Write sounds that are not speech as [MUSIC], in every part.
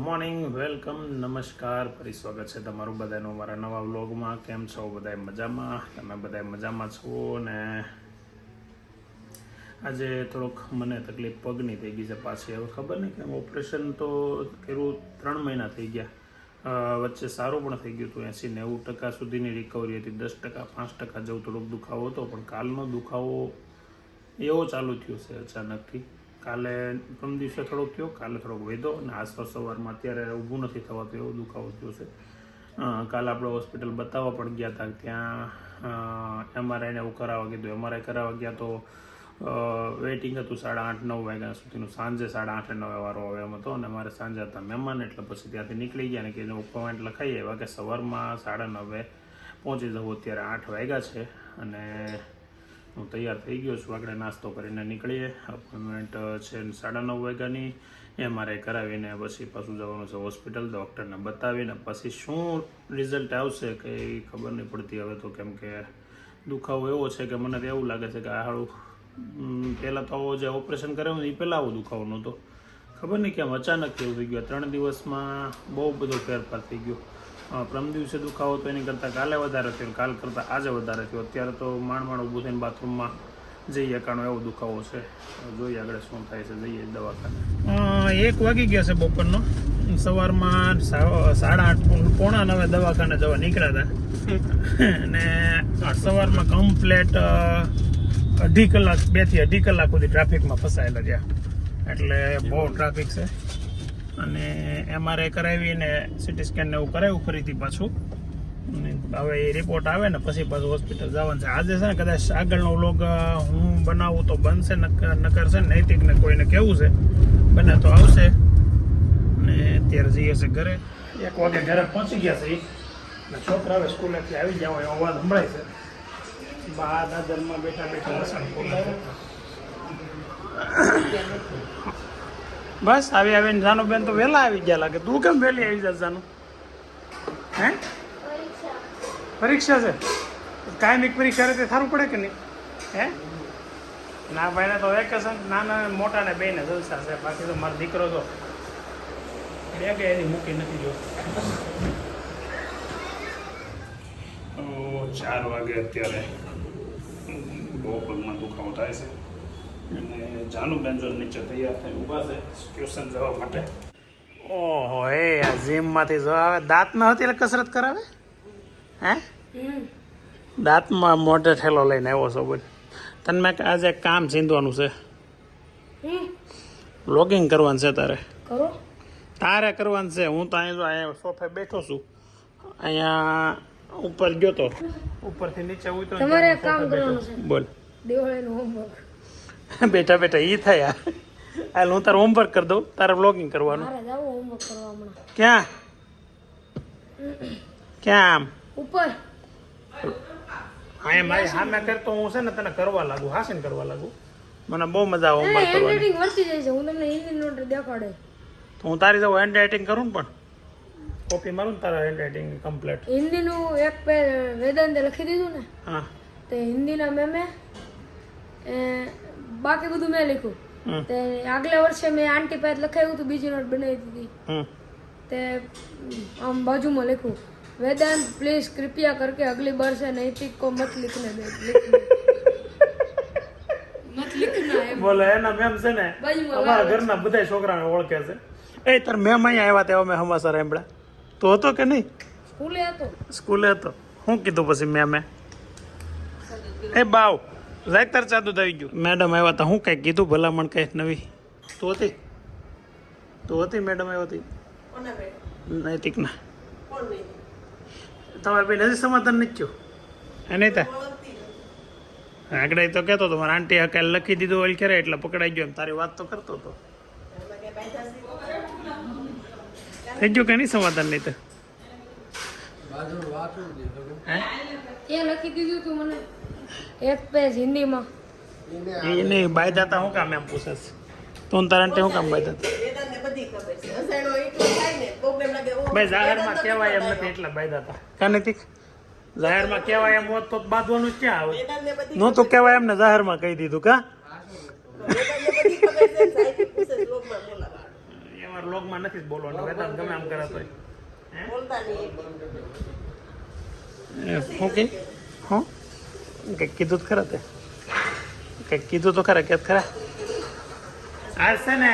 Morning, welcome, નમસ્કાર, ફરી સ્વાગત છે તમારું બધાનું મારા નવા વ્લોગમાં. કેમ છો? બધા મજામાં? તમે બધા મજામાં છો? ને આજે થોડોક મને તકલીફ પગની થઈ ગઈ છે પાછી. હવે ખબર નહીં કેમ ઓપરેશન તો કર્યું ત્રણ મહિના થઈ ગયા. વચ્ચે સારું પણ થઈ ગયું હતું. એંસી નેવું ટકા સુધીની રિકવરી હતી. દસ ટકા, પાંચ ટકા જેવું થોડોક દુખાવો હતો. પણ કાલનો દુખાવો એવો ચાલુ થયો છે અચાનકથી. કાલે પ્રથમ દિવસે થોડોક થયો, કાલે થોડોક વેધો અને આસપાસ સવારમાં અત્યારે ઊભું નથી થવાતું એવો દુખાવો થયો છે. કાલે આપણે હોસ્પિટલ બતાવવા પણ ગયા હતા, ત્યાં એમઆરઆઈને એવું કરાવવા કીધું એમઆરઆઈ કરાવવા ગયા તો વેઇટિંગ હતું સાડા આઠ, નવ વાગ્યા સુધીનું. સાંજે સાડા આઠે નવે વારો આવે એમ હતો અને મારે સાંજે હતા મહેમાન, એટલે પછી ત્યાંથી નીકળી ગયા ને કે પોઈન્ટ લખાઈ આવ્યા કે સવારમાં સાડા નવે પહોંચી જવું અત્યારે આઠ વાગ્યા છે અને હું તૈયાર થઈ ગયો છું. આગળ નાસ્તો કરીને નીકળીએ. અપોઇન્ટમેન્ટ છે સાડા નવ વાગ્યાની. એ મારે કરાવીને પછી પાછું જવાનું છે હોસ્પિટલ. ડૉક્ટરને બતાવીને પછી શું રિઝલ્ટ આવશે કંઈ ખબર નહીં પડતી. હવે તો કેમ કે દુખાવો એવો છે કે મને તો એવું લાગે છે કે આ હાળું પહેલાં તો જે ઓપરેશન કરાવ્યું એ પહેલાં આવો દુખાવો નહોતો. ખબર નહીં કેમ અચાનક એવું થઈ ગયું. ત્રણ દિવસમાં બહુ બધો ફેરફાર થઈ ગયો. પ્રમ દિવસે દુખાવો તો એની કરતાં કાલે વધારે થયો કાલ કરતાં આજે વધારે થયો. અત્યારે તો માંડ માંડ ઊભું થઈને બાથરૂમમાં જઈએ કારણો એવો દુખાવો છે. જોઈએ આગળ શું થાય છે. જઈએ દવાખાને. એક વાગી ગયા છે બપોરનો. સવારમાં સાડા આઠ પોણા નવે દવાખાને જવા નીકળ્યા હતા. [LAUGHS] અને સવારમાં કમ્પ્લેટ અઢી કલાક બેથી અઢી કલાક સુધી ટ્રાફિકમાં ફસાયેલા ગયા એટલે બહુ ટ્રાફિક છે. અને એમઆરઆઈ કરાવીને સિટી સ્કેન ને એવું કરાવ્યું ફરીથી પાછું. અને હવે એ રિપોર્ટ આવે ને પછી પાછું હોસ્પિટલ જવાનું છે. આજે છે ને કદાચ આગળનો વ્લોગ હું બનાવું તો બનશે, નકર છે નૈતિકને કોઈને કેવું છે, બને તો આવશે. ને અત્યારે જઈએ છે ઘરે. એક વાગે ઘરે પહોંચી ગયા છે ઈ. ને છોકરા હવે સ્કૂલેથી આવી ગયા હોય અવાજ સંભળાય છે. બા દાદરમાં બેઠા બેઠા લસણ. બસ, આવી આવીને જાનો બેન તો વહેલા આવી ગયા લાગે. તું કેમ વહેલી આવી જા જાનુ? હે? પરીક્ષા છે? કાયમિક પરીક્ષા રીતે સારું પડે કે નહીં? હે? ના ભાઈને તો વેકેશન નાના મોટા ને બેને જલસા છે. બાકી તો મારો દીકરો તો બેગે એની મૂકી નથી જો તો ચાર વાગે અત્યારે બહુ પગમાં દુખાવો થાય છે. અને જાનુબેન જો નીચે તૈયાર થઈને ઊભા છે ટ્યુશન જવા માટે. ઓહો એ આ જીમમાંથી જો આવે. દાંત ન હતી એટલે કસરત કરાવે? હે? દાંતમાં મોઢે ઠેલો લઈને આવ્યો છો બોલ. તને મેં આજે એક કામ ચીંધવાનું છે. લોગિંગ કરવાનું છે તારે. કરો. તારે કરવાનું છે. હું તો અહીંયા સોફે બેઠો છું. અહીંયા ઉપર ગયો તો. ઉપરથી નીચે ઉતરો તમારે કામ કરવાનું છે. બોલ. દિવાળીનું હોમવર્ક [LAUGHS] બેઠા બેઠા એ થયા. હાલ હું તારું હોમવર્ક કરી દઉં. તારે બ્લોગિંગ કરવાનું. ક્યાં? ક્યાં? આમ ઉપર. હા મારી સામે કરતો હું છે ને તને કરવા લાગુ હાસીન કરવા લાગુ. મને બહુ મજા આવે હોમવર્ક કરવાની. વર્તી જાય છે. હું તમને હિન્દી નોટ દેખાડે. તો હું તારી જાઉં હેન્ડ રાઇટિંગ કરું ને પણ? કોપી મારું ને તારા હેન્ડ રાઇટિંગ કમ્પ્લીટ હિન્દીનું એક વેદાંતે લખી દીધું ને હા. તે હિન્દીના મેમે એ બાકી બધું મેં લખ્યું હમ તે આગલા વર્ષે મેં આંટી પાસે લખાવ્યું હતું બીજી નોટ બનાવી દીધી હમ તે આમ બાજુમાં લખ્યું वेदांत प्लीज कृपया करके अगली बार से नैतिक को मत लिखने दे [LAUGHS] लिखने। मत लिखना है બોલે એના મેમ છે ને બાજુમાં અમારા ઘરના બધા છોકરાને ઓળખે છે એ તાર મેમ અહીંયા આવ્યા તેવા મેં હમાસર એમડા તો હતો કે નહીં સ્કૂલે હતો સ્કૂલે હતો શું કીધું પછી મેમે એ બાવ રાખ તાર ચાદુ આવી ગયું. મેડમ આવ્યા હતા હું કંઈક કીધું ભલામણ કંઈ નવી? તો હતી? તો હતી મેડમ આવ્યા હતી નૈતિકના. તમારે ભાઈ નથી સમાધાન નથી થયું? નહીં તા? આગળ તો કહેતો હતો મારા આંટી હકાલ લખી દીધું ઓલ કરે એટલે પકડાઈ ગયો. એમ તારી વાત તો કરતો હતો. થઈ ગયું કે નહીં સમાધાન નહીં તો? હે? એ લખી દીધું તું મને. એક પેજ હિન્દીમાં. એ નહીં બાય દાતા હું કામ એમ પૂછે છે? તો તારા આંટી હું કામ બાય દાતા વેદાંતને બધી ખબર છે. અસાયણો એટલો થાય ને પ્રોબ્લેમ લાગે ઓ ભાઈ જાહેરમાં કહેવાય એમ નથી એટલા બાય દાતા કાં નથી? જાહેરમાં કહેવાય એમ હોત તો બાંધવાનું જ ક્યાં આવે? તો નહોતું કહેવાય એમને જાહેરમાં કહી દીધું કા? એમાં વ્લોગમાં નથી જ બોલવાનું વેદાંત ગમે આમ કરે તોય. ઓકે શું હું? કંઈક કીધું તો ખરા તે. કંઈક કીધું તો ખરા કે ખરા. આ છે ને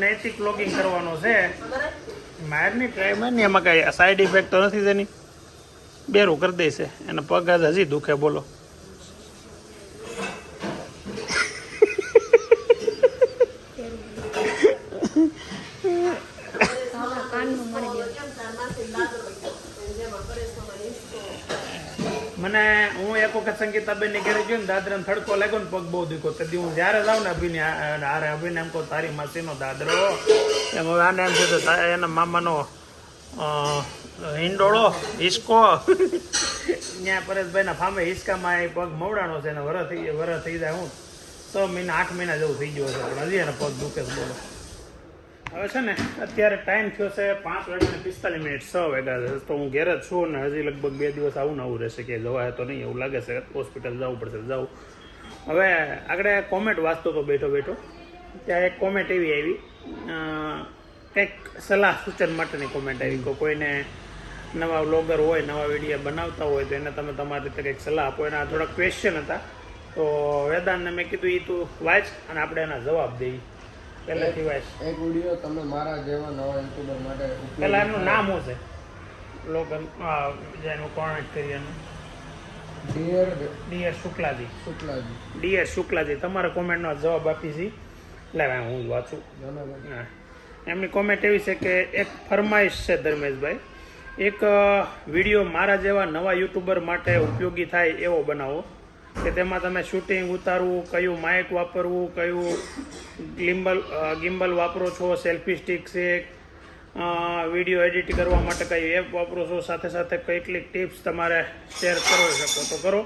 નૈતિક લોગિંગ કરવાનો છે. મારની ટ્રાયમાં ને એમાં કાંઈ સાઈડ ઇફેક્ટ તો નથી તેની. બેરું કરી દેશે એને પગ હજી દુખે બોલો આપણા કાનમાં મારી દે કેમ તાર માસી દાદરો જેમાં પરેશ મામા હિસ્સો મને હું સંગીતાબેનની ઘરે ગયો ને દાદરાને થડકો લાગ્યો ને પગ બહુ દીખો તેથી હું જ્યારે જાઉં ને અભિને હારે અભિને એમ કહું, તારી માસીનો દાદરો. એમ હવે આને એમ છે તો એના મામાનો હિંડોળો, હિસકો. ત્યાં પરેશભાઈના ફામે હિસકામાં એ પગ મવડાનો છે ને વર થઈ જાય વર થઈ જાય હું. છ મહિના, આઠ મહિના જેવું થઈ ગયો છે. પણ હજી એને પગ દુખે બોલો. હવે છે ને, અત્યારે ટાઈમ થયો છે પાંચ વાગ્યાને પિસ્તાલીસ મિનિટ છ વાગ્યા છે. તો હું ઘેર જ છું ને હજી લગભગ બે દિવસ આવું આવું રહેશે કે જવાય તો નહીં, એવું લાગે છે. હોસ્પિટલ જવું પડશે, જવું. હવે આગળ કોમેન્ટ વાંચતો તો બેઠો બેઠો. ત્યાં એક કોમેન્ટ એવી આવી. કંઈક સલાહ સૂચન માટેની કોમેન્ટ આવી. કે કોઈને નવા વ્લોગર હોય, નવા વીડિયો બનાવતા હોય તો એને તમે તમારી રીતે કંઈક સલાહ આપો. એના થોડા ક્વેશ્ચન હતા. તો વેદાંતને મેં કીધું એ તું વાંચ અને આપણે એના જવાબ દઈએ. પહેલાંથી વાંચ. એક વીડિયો તમે મારા જેવા નવા યુટ્યુબર માટે પેલા એમનું નામ શું છે? લોગન આ, જેનું કોમેન્ટ કરી એનું. Dear dear Shuklaji. Shuklaji. Dear Shuklaji તમારા કોમેન્ટનો જવાબ આપી છે. લાવ હું જ વાંચું. હા. એમની કોમેન્ટ એવી છે કે એક ફરમાઈશ છે ધર્મેશભાઈ. એક વીડિયો મારા જેવા નવા યુટ્યુબર માટે ઉપયોગી થાય એવો બનાવો. કે તેમાં તમે શૂટિંગ ઉતારવું, કયું માઇક વાપરવું, કયું ગિમ્બલ ગિમ્બલ વાપરો છો સેલ્ફી સ્ટિક છે વીડિયો એડિટ કરવા માટે કઈ એપ વાપરો છો, સાથે સાથે કેટલીક ટિપ્સ તમારે શેર કરી શકો તો કરો.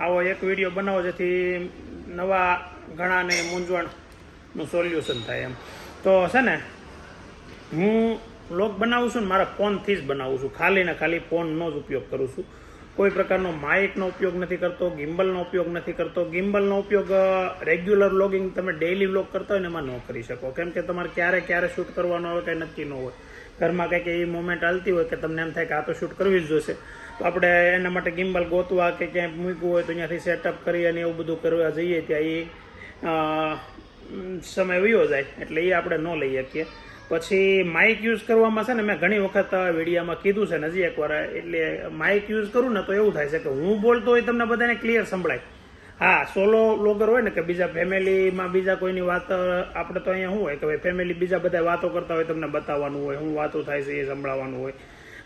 આવો એક વીડિયો બનાવો જેથી નવા ઘણાને મૂંઝવણનું સોલ્યુશન થાય એમ. તો છે ને, હું વ્લોગ બનાવું છું ને મારા ફોનથી જ બનાવું છું. ખાલી ને ખાલી ફોનનો જ ઉપયોગ કરું છું. કોઈ પ્રકારનો માઇકનો ઉપયોગ નથી કરતો, ગિમ્બલનો ઉપયોગ નથી કરતો. ગિમ્બલનો ઉપયોગ રેગ્યુલર વ્લોગિંગ તમે ડેઈલી વ્લોગ કરતા હોય ને એમાં ન કરી શકો. કેમ કે તમારે ક્યારે ક્યારે શૂટ કરવાનો હોય કંઈ નક્કી ન હોય. ઘરમાં કંઈક એવી મોમેન્ટ હાલતી હોય કે તમને એમ થાય કે આ તો શૂટ કરવી જ જોઈશે તો આપણે એના માટે ગિમ્બલ ગોતવા કે ક્યાંય મૂકવું હોય તો ત્યાંથી સેટઅપ કરી અને એવું બધું કરવા જઈએ ત્યાં એ સમય વયો જાય. એટલે એ આપણે ન લઈ શકીએ. પછી માઇક યુઝ કરવામાં છે ને મેં ઘણી વખત વિડીયામાં કીધું છે હજી એકવાર, એટલે માઇક યુઝ કરું ને તો એવું થાય છે કે હું બોલતો હોય તમને બધાને ક્લિયર સંભળાય. હા સોલો લોગર હોય ને કે બીજા ફેમિલીમાં બીજા કોઈની વાત આપણે તો અહીંયા શું હોય કે ભાઈ ફેમિલી બીજા બધા વાતો કરતા હોય, તમને બતાવવાનું હોય, હું વાતો થાય છે એ સંભળાવવાનું હોય.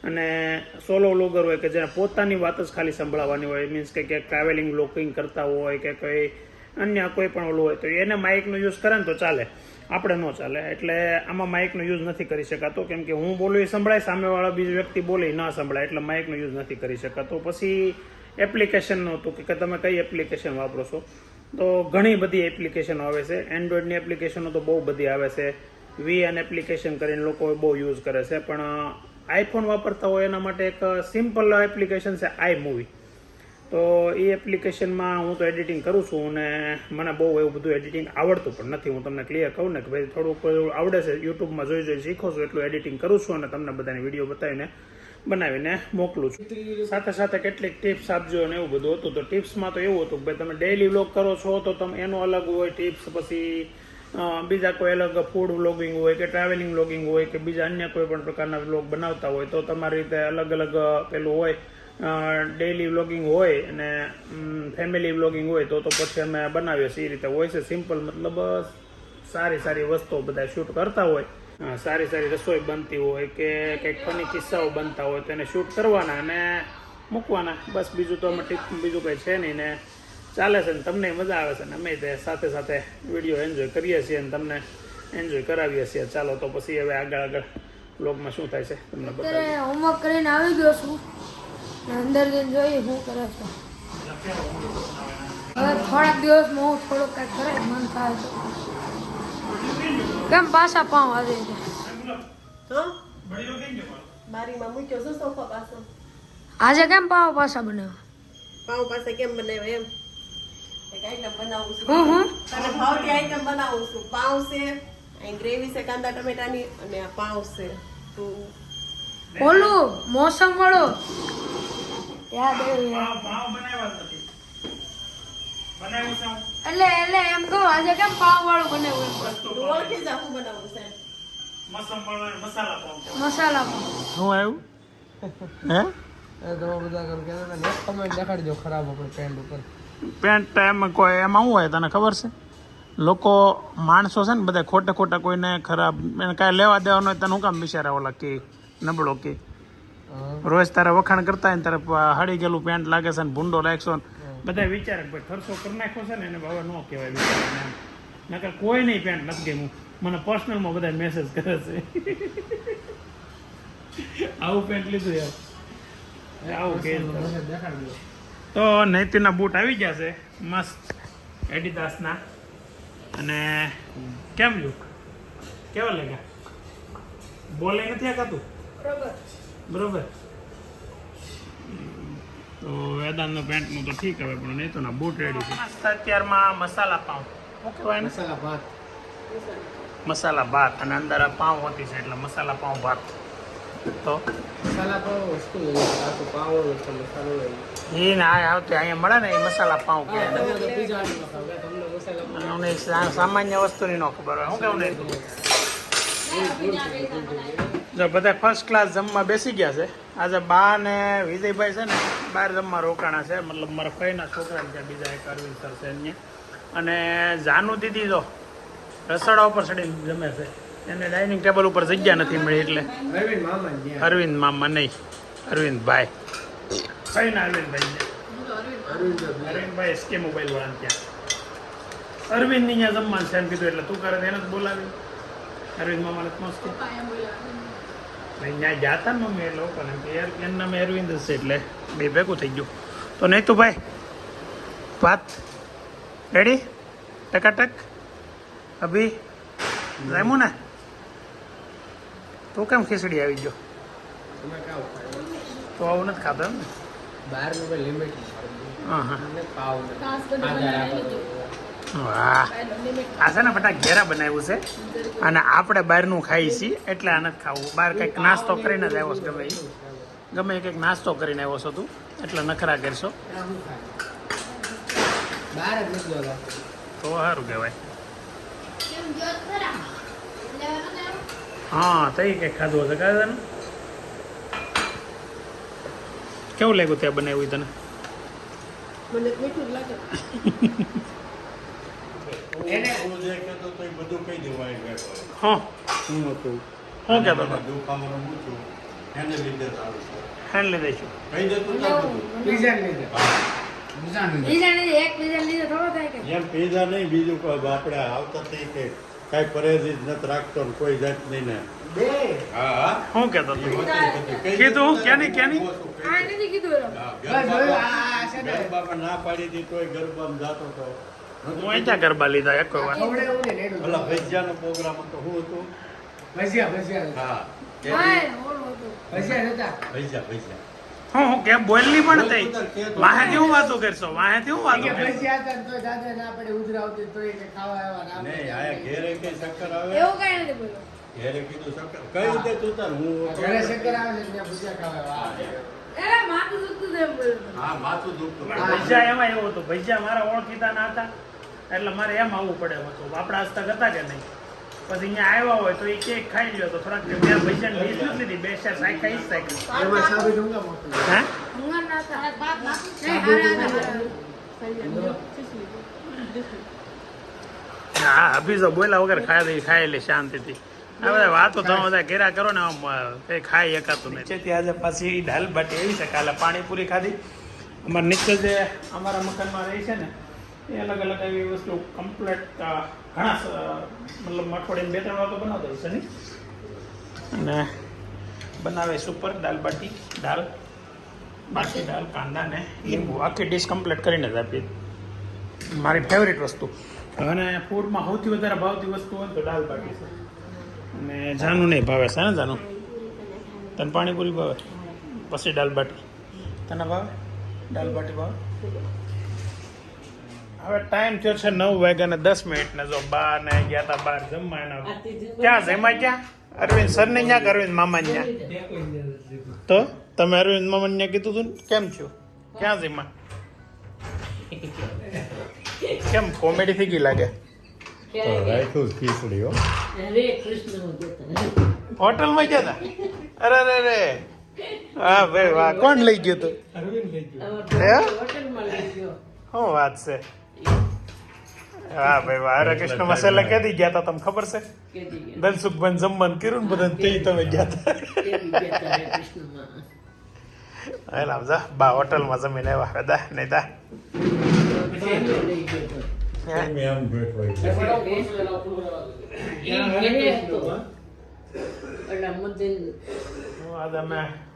અને સોલો લોગર હોય કે જેને પોતાની વાત જ ખાલી સંભળાવવાની હોય મીન્સ કે ક્યાંક ટ્રાવેલિંગ લોકિંગ કરતા હોય કે કંઈ અન્ય કોઈ પણ ઓલું હોય, તો એને માઇકનો યુઝ કરે ને તો ચાલે. આપણે ન ચાલે. એટલે આમાં માઇકનો યુઝ નથી કરી શકાતો. કેમ કે હું બોલું એ સંભળાય, સામેવાળા બીજો વ્યક્તિ બોલે ન સંભળાય, એટલે માઇકનો યુઝ નથી કરી શકાતો. પછી એપ્લિકેશનનું હતું, કે તમે કઈ એપ્લિકેશન વાપરો છો? તો ઘણી બધી એપ્લિકેશનો આવે છે. એન્ડ્રોઈડની એપ્લિકેશનો તો બહુ બધી આવે છે. વી એન એપ્લિકેશન કરીને લોકો બહુ યુઝ કરે છે. પણ આઈફોન વાપરતા હોય એના માટે એક સિમ્પલ એપ્લિકેશન છે આઈ મૂવી તો એ એપ્લિકેશનમાં હું તો એડિટિંગ કરું છું અને મને બહુ એવું બધું એડિટિંગ આવડતું પણ નથી. હું તમને ક્લિયર કહું ને કે ભાઈ થોડુંક આવડે છે. યુટ્યુબમાં જોઈ જોઈ શીખો છો એટલું એડિટિંગ કરું છું અને તમને બધાને વીડિયો બતાવીને બનાવીને મોકલું છું. સાથે સાથે કેટલીક ટિપ્સ આપજો અને એવું બધું હતું. તો ટિપ્સમાં તો એવું હતું કે ભાઈ તમે ડેઇલી વ્લોગ કરો છો તો તમે એનો અલગ હોય ટિપ્સ પછી બીજા કોઈ અલગ ફૂડ વ્લોગિંગ હોય કે ટ્રાવેલિંગ વ્લોગિંગ હોય કે બીજા અન્ય કોઈ પણ પ્રકારના વ્લોગ બનાવતા હોય તો તમારી રીતે અલગ અલગ પેલું હોય ડેઈલી વ્લોગિંગ હોય અને ફેમિલી વ્લોગિંગ હોય તો તો પછી અમે બનાવીએ છીએ. એ રીતે હોય છે. સિમ્પલ મતલબ સારી સારી વસ્તુઓ બધા શૂટ કરતા હોય. સારી સારી રસોઈ બનતી હોય કે કંઈક ફની કિસ્સાઓ બનતા હોય તો એને શૂટ કરવાના અને મૂકવાના. બસ બીજું તો અમે ટીપ બીજું કંઈ છે નહીં ને ચાલે છે ને તમને મજા આવે છે ને અમે તે સાથે સાથે વીડિયો એન્જોય કરીએ છીએ અને તમને એન્જોય કરાવીએ છીએ. ચાલો તો પછી હવે આગળ આગળ બ્લોગમાં શું થાય છે તમને હોમવર્ક કરીને આવી ગયો છું. અંદર જઈને જોઈએ શું કરે છે. હવે થોડાક દિવસમાં હું થોડુંક કંઈક કરે મન થાય છે કેમ પાછા પાઉં આવે છે આજે કેમ પાવ પાછા બનાવ્યા? પાઉં પાસે કેમ બનાવ્યો એમ? બનાવું છું. હું હું. તને ભાવતી આઈટમ બનાવું છું. પાઉં છે અહીં ગ્રેવી છે કાંદા ટમેટાની અને આ પાઉં છે. તો ઓલું મોસમ વાળો. યાદ આવ્યું? એટલે એટલે એમ કહું આજે કેમ પાવ વાળું બનાવ્યું તું ઓળખી જા શું બનાવવું છે. મસાલા પાવ મસાલા પાવ. શું આવ્યું? હે? એ તમે બધા કેમ ખરાબ આપણે પેન્ટ ઉપર. પેન્ટ એમાં કોઈ એમાં શું હોય તને ખબર છે? લોકો માણસો છે ને બધા ખોટા ખોટા કોઈને ખરાબ એને કાંઈ લેવા દેવાનું હોય તને હું કામ બિચારા ઓલા કે? નબળો કે. રોજ તારા વખાણ કરતા હોય ને તારે હળી ગયેલું પેન્ટ લાગે છે ને ભૂંડો લાગશો ને. બધા વિચારે ભાઈ ખર્ચો કરી નાખ્યો છે ને એને હવે ન કહેવાય વિચાર નકર કોઈ નહીં પેન્ટ નથી ગયું મને પર્સનલમાં બધા મેસેજ કરે છે. આવું પેન્ટ લીધું યાર આવું કે દેખાડજો તો નૈતિના બૂટ આવી ગયા છે મસ્ત. એડિદાસના. અને કેમ લુક? કેવા લાગ્યા? બોલે નથી આકાતું બરોબર. તો વેદાંતનો પેન્ટનું તો ઠીક હવે પણ નહીં તો ના બૂટ રેડી છે. અત્યારમાં મસાલા પાઉં. શું કહેવાય મસાલા ભાત. મસાલા ભાત અને અંદર આ પાઉં હોતી છે એટલે મસાલા પાઉં ભાત. તો? મસાલા પાઉં વસ્તુ હોય મસાલો એ ને આવતી અહીંયા મળે ને એ મસાલા પાઉં કે. તમને સામાન્ય વસ્તુની ન ખબર હોય શું કેવું નહીં જો બધા ફર્સ્ટ ક્લાસ જમવા બેસી ગયા છે. આજે બા ને વિજયભાઈ છે ને બહાર જમવા રોકાણા છે. મતલબ મારા ફઈના છોકરાને ત્યાં બીજા એક અરવિંદ સર છે એમને અને જાનુ દીદી જો રસોડા ઉપર ચડીને જમે છે. એને ડાઇનિંગ ટેબલ ઉપર જગ્યા નથી મળી એટલે. અરવિંદ મામા અરવિંદ મામા નહીં અરવિંદભાઈ ફઈના અરવિંદભાઈ અરવિંદભાઈ એસકે મોબાઈલ વાળા ત્યાં. અરવિંદની અહીંયા જમવાનું છે એમ કીધું એટલે તું કરે એને જ બોલાવી. અરવિંદ મને મસ્ત ત્યાં જાતા ને મમ્મી એ લોકોને એનું નામ અરવિંદ હશે એટલે બે ભેગું થઈ ગયું તો નહીં તું ભાઈ ભાત રેડી ટકાટક અભી જામ્યું ને તું કેમ ખીચડી આવી ગયો તમે તો આવું નથી ખાતો ને બહાર લિમિટ હા હા પાવ ને વાહ. આ છે ને બટા ઘેરા બનાવ્યું છે. અને આપણે બહારનું ખાઈએ છીએ એટલે આ નથી ખાવું. બહાર કંઈક નાસ્તો કરીને જ આવ્યો છે ગમે. ગમે એ કંઈક નાસ્તો કરીને આવ્યો છો તું એટલે નખરા કરશો. તો સારું કહેવાય. હા તઈ કંઈક ખાધું હશે કાંઈ તને? કેવું લાગ્યું ત્યાં બનાવ્યું તને? મને મીઠું લાગે. [LAUGHS] એને હું જે કહેતો તો એ બધું કહી દેવાય ગયો હા. શું હતું? શું કહેતો હતો? દુખાવાનું પૂછ્યું એને લીધે સારું છે. હેન્ડ લઈ દઈશું કહી દેતું ના બધું. પીઝા ને લીધે. પીઝા ને બીજા ને એક બીજા લીધે થોડો થાય કે? એમ પીઝા નહીં બીજું આપણે આવતા થઈ કે કઈ પરેજ જ નથી રાખતો ને કોઈ જાત નહીં ને હું કીધું? છે ને. પાડી દીધો ગરબા ગરબામાં જાતો હતો હું અહીં ક્યાં ગરબા લીધા એક વાર ઓલા ભજીયાનો પ્રોગ્રામ હતો. શું હતું? ભજીયા ભજીયા. હા. હતું. ભજીયા ભજીયા ભજીયા. હું હું કેમ? બોલની પણ થઈ વાતો કરશો? વાહેથી હું વાતો ભજીયા હતા ને તોય દાદા ના પડે ઉધરા આવતી તોય ખાવા આવ્યા ના નહીં આયા ઘેરે કઈ શક્કર આવે? એવું કઈ નથી બોલ્યો. ઘેરે કીધું શક્કર. કઈ રીતે તું તાર? હું ઘરે શક્કર આવે છે ત્યાં ભજીયા ખાવા આવ્યા માથું દુખતું હા માથું ભજીયા એમાં એવું હતું. ભજીયા મારા ઓળખીતા ના હતા. એટલે મારે એમ આવવું પડે હતું આપણા હસ્તક હતા કે નહીં. પછી અહીંયા આવ્યા હોય તો એ કેક ખાઈ લ્યો તો થોડાક બે ભજીયા ડીશ નથી લીધી બે ચાર સાઈ ખાઈ મોકલું હે ભંગાર ના હતા નહીં હારા હતા હારા. હા અભી બોલ્યા વગર ખાય દઈ ખાઈ લે શાંતિથી. આ બધા વાતો તમે બધા ઘેરા કરો ને આમ કઈ ખાઈ એકાતું નહીં નીચેથી આજે પાછી દાલ બાટી એવી છે કાલે પાણીપુરી ખાધી. અમારા નીચે જે અમારા મકાનમાં રહી છે ને એ અલગ અલગ એવી વસ્તુ કમ્પ્લેટ ઘણા મતલબ અઠવાડિયે બે ત્રણ વાર તો બનાવતા હોય નહીં અને બનાવે સુપર દાલ બાટી દાલ બાટી દાલ કાંદા ને લીંબુ આખી ડીશ કમ્પ્લીટ કરીને જ આપીએ. મારી ફેવરિટ વસ્તુ. અને ફૂડમાં સૌથી વધારે ભાવતી વસ્તુ હોય તો દાલ બાટી છે. અને જાનું નહીં ભાવે છે ને જાનું? તને પાણીપુરી ભાવે? પછી દાલ બાટી. તને ભાવે? દાલ બાટી ભાવે? હવે ટાઈમ થયો છે નવ વાગ્યા ને દસ મિનિટ ને જો બા ને ગયા હતા બાર જમવા એના ક્યાં જમા ક્યાં? અરવિંદ સર ને ક્યાં અરવિંદ મામા ને તો તમે અરવિંદ મામા ને કીધું હતું કેમ થયું ક્યાં જમા કેમ કોમેડી થઈ ગઈ લાગે? તો માં ગયા હતા અરે અરે અરે. હા ભાઈ વાહ. કોણ લઈ ગયું તું? હોટલમાં લઈ ગયો. શું વાત છે? હા ભાઈ વાહ હરે કૃષ્ણ મસાલા ક્યાંથી ગયા હતા તમને ખબર છે? કેદી ગયા. ધનસુખભાઈ જમવાનું કર્યું ને બધા તે તમે ગયા હતા કેદી એલા જા બા હોટલમાં જમીને આવ્યા. હદા નહીં તા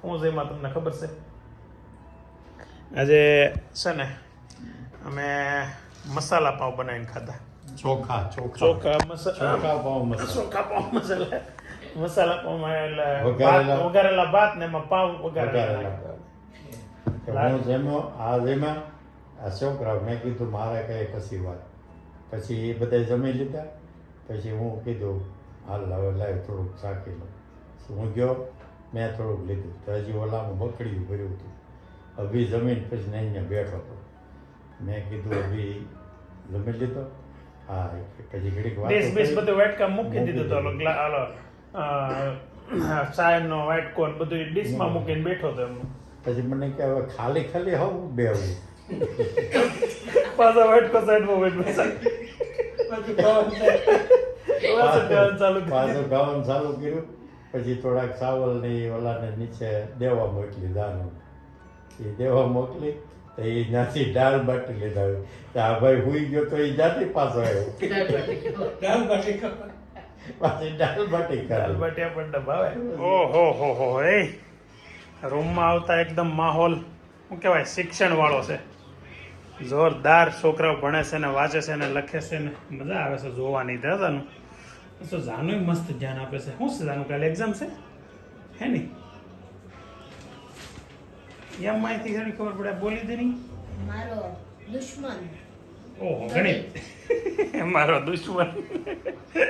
હું. જેમાં તમને ખબર છે. આજે છે ને અમે મસાલા પાવ બનાવીને ખાધા. ચોખા ચોખા. ચોખા મસાલા ચોખા પાવ મસાલા. ચોખા પાવ મસાલા. મસાલા પાવમાં એટલે વઘારેલા- ભાત- ને એમાં પાવ વઘારેલા હું જેમો આ જેમાં આ છોકરા મેં કીધું મારે કઈ પછી વાત. પછી એ બધા જમી લીધા. પછી હું કીધું હાલ હવે લાવ થોડુંક ચાખી લો હું ગયો? મેં થોડુંક લીધું. તો હજી ઓલામાં બકડીયું ભર્યું હતું. અભી જમીન પછી નહીં બેઠો હતો. મેં કીધું અભી જમી લીધો હા પછી ઘડીક બેસ બેસ. બધું વાટકા મૂકી મૂકી દીધું તો ઓલો. ગ્લા- ઓલો ચાય નો વાટકો ને બધું ડીશમાં મૂકીને બેઠો તો એમનું. પછી મને કે હવે ખાલી ખાલી હોવું બેવું પાછો વાટકો સાઈડમાં બેઠો પાછું કહેવાનું ચાલુ પાછું ગાવાનું ચાલુ કર્યું. પછી થોડાક ચાવલ ને ઓલાને નીચે દેવા મોકલી દાનું એ દેવા મોકલી તો એ ત્યાંથી દાળ બાટી લીધા તો આ ભાઈ હુઈ ગયો તો એ જાતે પાછો આવ્યો. પાછી દાળ બાટી દાલ ખાધી બાટી આપણને ભાવે ઓહો હો હો એ રૂમમાં આવતા એકદમ માહોલ શું કહેવાય શિક્ષણ વાળો છે. જોરદાર છોકરાઓ ભણે છે ને વાંચે છે ને લખે છે ને. મજા આવે છે જોવાની દાદાનું તો જાનું મસ્ત ધ્યાન આપે છે. શું છે જાનું કાલે એક્ઝામ છે? હે ને એમ માહિતી ઘણી ખબર પડે. બોલી દેની? નહીં મારો દુશ્મન. ઓહો ગણિત [LAUGHS] મારો દુશ્મન.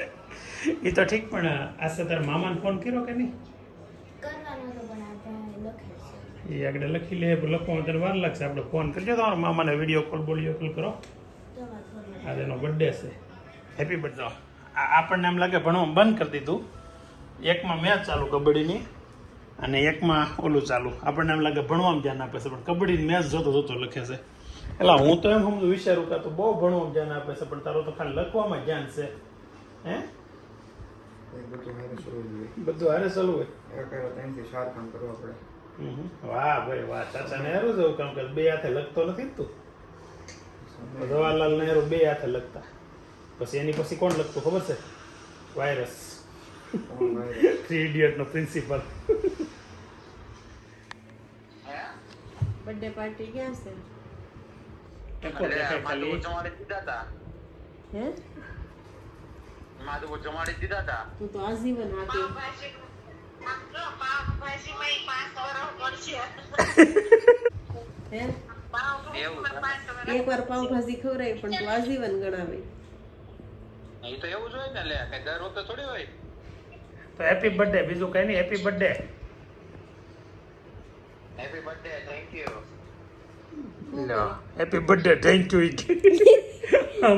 [LAUGHS] એ તો ઠીક પણ આશે તારા મામાને ફોન કર્યો કે નહીં? એ આગળ લખી લે લખવામાં તને વાર લાગશે. આપણે ફોન કરજો તમારા મામાને વીડિયો કોલ બોલિયો કોલ કરો. આજે એનો બર્થડે છે. હેપી બર્થડે આપણને એમ લાગે ભણવાનું બંધ કરી દીધું. એકમાં મેચ ચાલુ કબડ્ડીની. અને એકમાં ઓલું ચાલુ. આપણને એમ લાગે ભણવામાં ધ્યાન આપે છે પણ કબડ્ડી મેચ જોતો જોતો લખે છે. એટલે હું તો એમ સમજુ વિચારું કે તો બહુ ભણવામાં ધ્યાન આપે છે પણ તારો તો ખાલી લખવામાં ધ્યાન છે. હે? બધું હારે ચાલુ હોય. હમ. વાહ ભાઈ વાહ ચાચા નહેરુ જેવું કામ કરે. બે હાથે લખતો નથી તું? જવાહરલાલ નહેરુ બે હાથે લખતા. પછી એની પછી કોણ લખતું ખબર છે? વાયરસ. થ્રી ઇડિયટ [LAUGHS] નો પ્રિન્સિપલ બર્થડે પાર્ટી ક્યાં છે? ખાલી. જમાડી દીધા હતા હે? માધુ જમાડી દીધા હતા તું તો આજીવન આપી હે? એવું છે? એક વાર પાવભાજી ખવડાય પણ તું આજીવન ગણાવે. એ તો એવું જ હોય ને લે કઈ દર વખતે થોડી હોય. તો હેપી બર્થડે બીજું કઈ નહીં happy birthday happy birthday thank you happy birthday thank you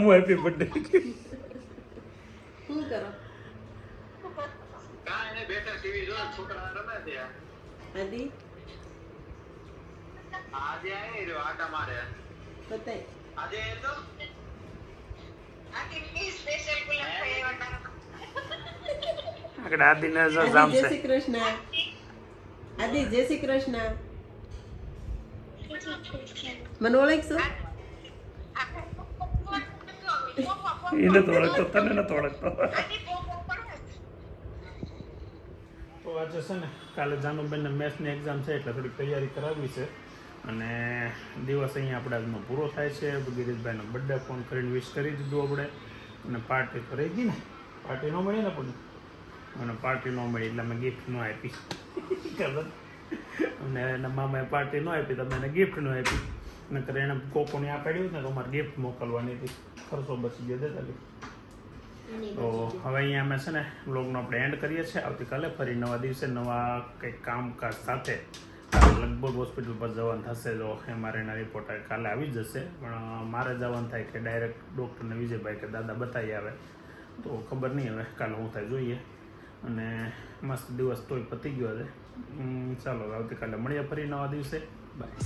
હું હેપી બર્થડે શું કરો? કાંઈ બેઠા ટીવી જો છોકરા રમે છે આદિ? આજે આવી રહ્યો આટા મારે. બતાય. આજે એ તો? આગળ આદિને જો આદિ જામ જય છે શ્રી કૃષ્ણ. આદિ જય શ્રી કૃષ્ણ. મને ઓળખશો એને તો ઓળખતો તને નતો ઓળખતો તો આજે છે ને કાલે જાનુબેનને મેથ્સની એક્ઝામ છે એટલે થોડીક તૈયારી કરાવી છે અને દિવસ અહીંયા આપણે આજનો પૂરો થાય છે ગિરીશભાઈનો બર્થડે ફોન કરીને વિશ કરી દીધું આપણે અને પાર્ટી તો રહી ગઈ ને પાર્ટી ન મળી ને પણ અને પાર્ટી ન મળી એટલે અમે ગિફ્ટ ન આપી ખબર અને એના મામાએ પાર્ટી ન આપી તમે એને ગિફ્ટ ન આપી. નકર એને કોકોને આ પાડ્યું ને તો અમારે ગિફ્ટ મોકલવાની હતી. ખર્ચો બચી ગયો દેતા. તો હવે અહીંયા અમે છે ને બ્લોગનો આપણે એન્ડ કરીએ છીએ. આવતીકાલે ફરી નવા દિવસે નવા કંઈક કામકાજ સાથે. લગભગ હોસ્પિટલ પર જવાનું થશે. જો એના રિપોર્ટ કાલે આવી જ જશે. પણ મારે જવાનું થાય કે ડાયરેક્ટ ડૉક્ટરને વિજયભાઈ કે દાદા બતાવી આવે. તો ખબર નહીં હવે કાલે હું થાય જોઈએ. અને મસ્ત દિવસ તોય પતી ગયો છે. ચાલો આવતીકાલે મળીએ ફરી નવા દિવસે. બાય